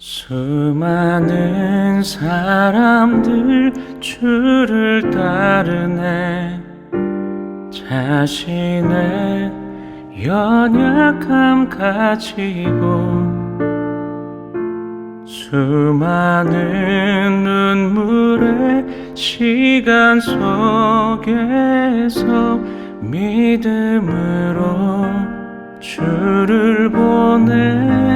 수많은 사람들 주를 따르네. 자신의 연약함 가지고 수많은 눈물의 시간 속에서 믿음으로 주를 보내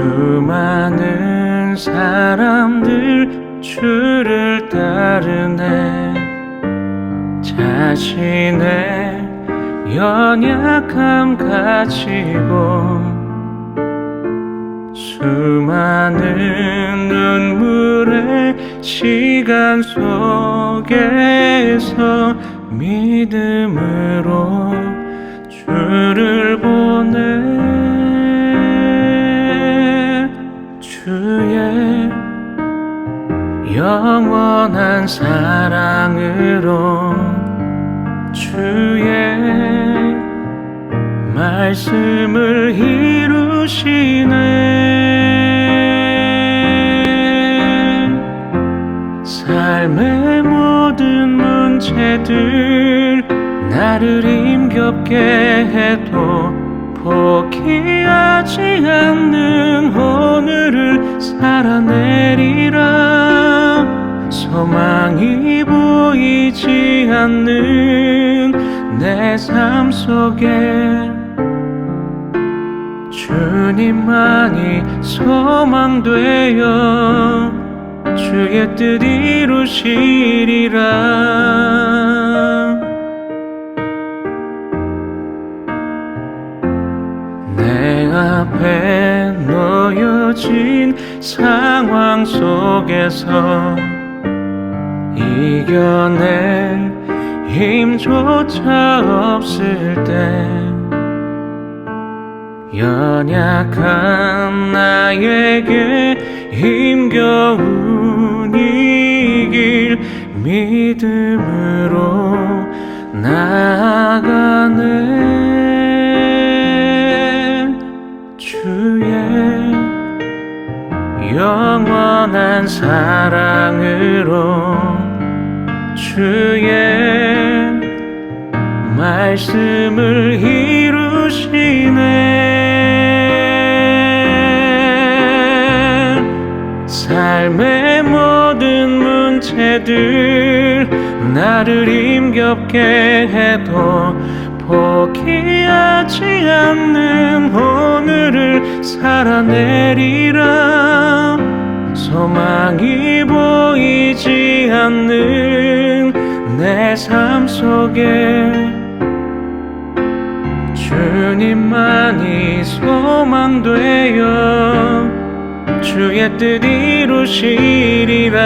수많은 사람들 주를 따르네. 자신의 연약함 가지고 수많은 눈물의 시간 속에서 믿음으로 주를 보 주의 영원한 사랑으로 주의 말씀을 이루시네. 삶의 모든 문제들 나를 힘겹게 해도 포기하지 않는 오늘을 살아내리라. 소망이 보이지 않는 내 삶 속에 주님만이 소망되어 주의 뜻 이루시리라 놓여진 상황 속에서 이겨낼 힘조차 없을 때 연약한 나에게 힘겨운 이길 믿음으로 나아가네. 주의 영원한 사랑으로 주의 말씀을 이루시네. 삶의 모든 문제들 나를 힘겹게 해도 포기하지 않는 오늘을 살아내리라 소망이 보이지 않는 내 삶 속에 주님만이 소망 되어 주의 뜻 이루시리라.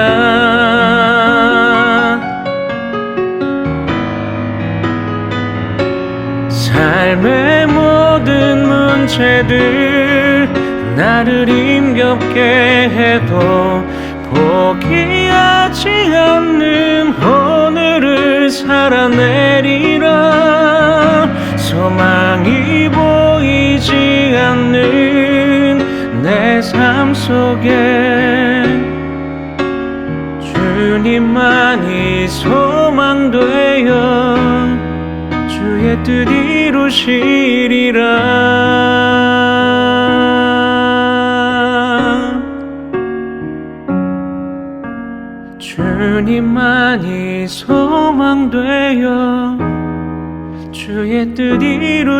삶의 모든 문제들 나를 힘겹게 해도 포기하지 않는 오늘을 살아내리라. 소망이 보이지 않는 내 삶 속에 주님만이 소망되어 주의 뜻 이루시리라 하나님만이 소망되어 주의 뜻 이루시리라.